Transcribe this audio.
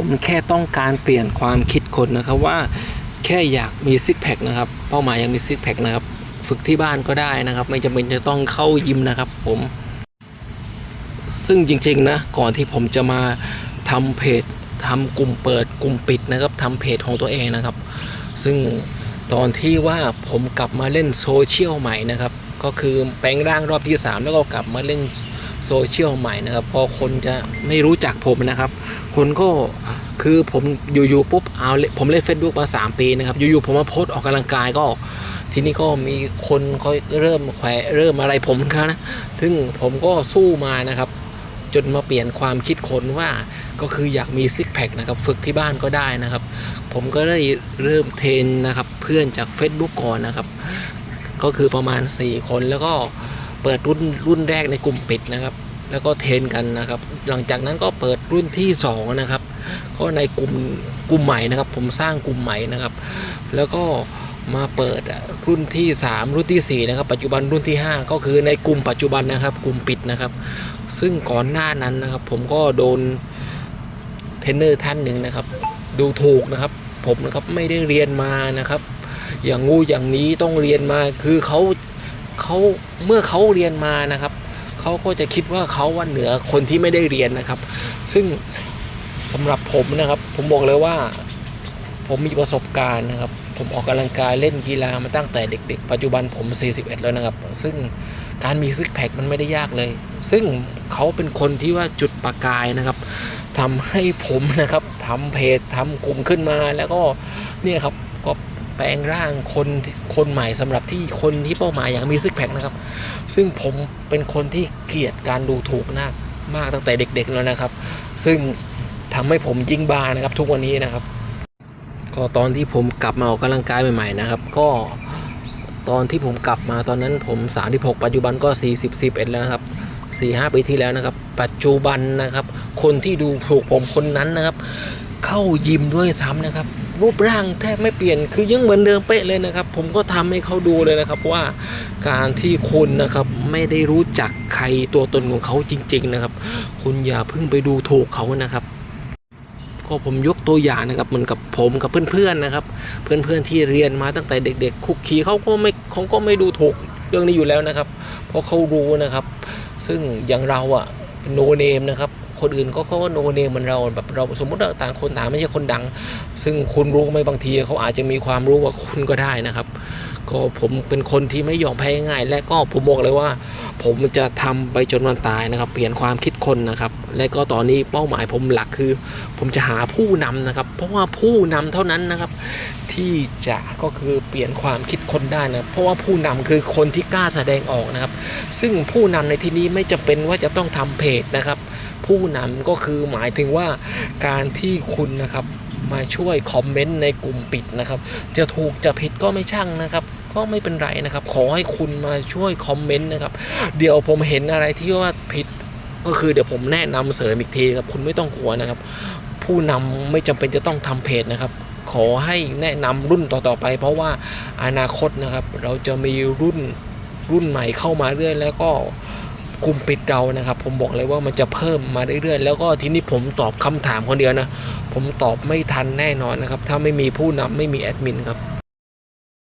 ผมแค่ต้องการเปลี่ยนความคิดคนนะครับว่าแค่อยากมีซิกแพคนะครับเป้าหมายยากมีซิกแพคนะครับ ฝึกที่บ้านก็ได้นะครับ ไม่จำเป็นจะต้องเข้ายิมนะครับ ผม ซึ่งจริงๆนะก่อนที่ผมจะมาทำเพจทำกลุ่มเปิดกลุ่มปิดนะครับทำเพจของตัวเองนะครับ ซึ่งตอนที่ว่าผมกลับมาเล่นโซเชียลใหม่นะครับ ก็คือแปลงร่างรอบที่ 3 แล้วก็กลับมาเล่น โซเชียลใหม่นะครับพอคนจะไม่รู้จักผมนะครับ คนก็คือผมอยู่ๆปุ๊บเอาผมเล่น Facebook มา 3 ปีนะครับ อยู่ๆผมมาโพสต์ออกกำลังกายก็ ทีนี้ก็มีคนเขาเริ่มแขวะเริ่มอะไรผมเขานะซึ่งผมก็สู้มานะครับ จนมาเปลี่ยนความคิดคนว่าก็คืออยากมีซิกแพคนะครับฝึกที่บ้านก็ได้นะครับ ผมก็ได้เริ่มเทรนนะครับ เพื่อนจาก Facebook ก่อนนะครับ ก็คือประมาณ 4 คนแล้วก็ เปิดรุ่นรุ่นแรกในกลุ่มปิดนะครับ แล้วก็เทนกันนะครับ หลังจากนั้นก็เปิดรุ่นที่ 2 นะครับ ก็ในกลุ่มกลุ่มใหม่นะครับ ผมสร้างกลุ่มใหม่นะครับ แล้วก็มาเปิดรุ่นที่ 3 รุ่นทีสี่ 4 นะครับ ปัจจุบันรุ่นที่ 5 ก็คือในกลุ่มปัจจุบันนะครับ กลุ่มปิดนะครับ ซึ่งก่อนหน้านั้นนะครับ ผมก็โดนเทรนเนอร์ท่านหนึ่งนะครับ ดูถูกนะครับ ผมนะครับไม่ได้เรียนมานะครับ อย่างงูอย่างนี้ต้องเรียนมาคือเขา เขาเมื่อเขาเรียนมานะครับเขาก็จะคิดว่าเขาว่าเหนือคนที่ไม่ได้เรียนนะครับ ซึ่งสำหรับผมนะครับ ผมบอกเลยว่า ผมมีประสบการณ์นะครับ ผมออกกำลังกายเล่นกีฬามาตั้งแต่เด็ก ๆ ปัจจุบันผม 41 แล้วนะครับ ซึ่งการมีซิกแพคมันไม่ได้ยากเลย ซึ่งเขาเป็นคนที่ว่าจุดประกายนะครับทำให้ผมนะครับทำเพจทำกลุ่มขึ้นมาแล้วก็เนี่ยครับก็ แปลงร่างคนคนใหม่สำหรับที่คนที่เป้าหมายอยากมีซิกแพคนะครับ ซึ่งผมเป็นคนที่เกลียดการดูถูกมากมากตั้งแต่เด็กๆแล้วนะครับ ซึ่งทำให้ผมยิ่งบานะครับทุกวันนี้นะครับ ก็ตอนที่ผมกลับมาออกกำลังกายใหม่ๆนะครับ ก็ตอนที่ผมกลับมาตอนนั้นผม36ปัจจุบันก็ 40 41แล้วนะครับ4 5ปีที่แล้วนะครับ ปัจจุบันนะครับ คนที่ดูถูกผมคนนั้นนะครับ เข้ายิมด้วยซ้ำนะครับ รูปร่างแทบไม่เปลี่ยนคือยังเหมือนเดิมเป๊ะเลยนะครับ ผมก็ทำให้เขาดูเลยนะครับว่าการที่คุณนะครับไม่ได้รู้จักใครตัวตนของเขาจริง ๆ นะครับ คุณอย่าเพิ่งไปดูถูกเขานะครับก็ผมยกตัวอย่างนะครับเหมือนกับผมกับเพื่อนๆนะครับ เพื่อนๆที่เรียนมาตั้งแต่เด็ก ๆ คุกคีเขาก็ไม่เขาก็ไม่ดูถูกเรื่องนี้อยู่แล้วนะครับ เพราะเขารู้นะครับ ซึ่งอย่างเราอะโนเนมนะครับ คนอื่นก็ก็โนเนมเหมือนเราแบบเราสมมติเราต่างคนต่างไม่ใช่คนดัง ซึ่งคุณรู้ไหมบางทีเขาอาจจะมีความรู้กว่าคุณก็ได้นะครับ ก็ผมเป็นคนที่ไม่ยอมแพ้ง่าย และก็ผมบอกเลยว่า ผมจะทำไปจนวันตายนะครับ เปลี่ยนความคิด คนนะครับ และก็ตอนนี้เป้าหมายผมหลักคือ ผมจะหาผู้นำนะครับ เพราะว่าผู้นำเท่านั้นนะครับ ที่จะก็คือเปลี่ยนความคิดคนได้นะเพราะว่าผู้นำคือคนที่กล้าแสดงออกนะครับ ซึ่งผู้นำในที่นี้ไม่จำเป็นว่าจะต้องทำเพจนะครับ ผู้นำก็คือหมายถึงว่าการที่คุณนะครับมาช่วยคอมเมนต์ในกลุ่มปิดนะครับ จะถูกจะผิดก็ไม่ช่างนะครับ ก็ไม่เป็นไรนะครับ ขอให้คุณมาช่วยคอมเมนต์นะครับ เดี๋ยวผมเห็นอะไรที่ว่าผิด ก็คือเดี๋ยวผมแนะนำเสริมอีกทีครับคุณไม่ต้องกลัวนะครับ ผู้นำไม่จำเป็นจะต้องทำเพจนะครับ ขอให้แนะนำรุ่นต่อๆไป เพราะว่าอนาคตนะครับ เราจะมีรุ่นรุ่นใหม่เข้ามาเรื่อยแล้วก็กลุ่มปิดเรานะครับ ผมบอกเลยว่ามันจะเพิ่มมาเรื่อยๆแล้วก็ทีนี้ผมตอบคำถามคนเดียวนะ ผมตอบไม่ทันแน่นอนนะครับ ถ้าไม่มีผู้นำไม่มีแอดมินครับ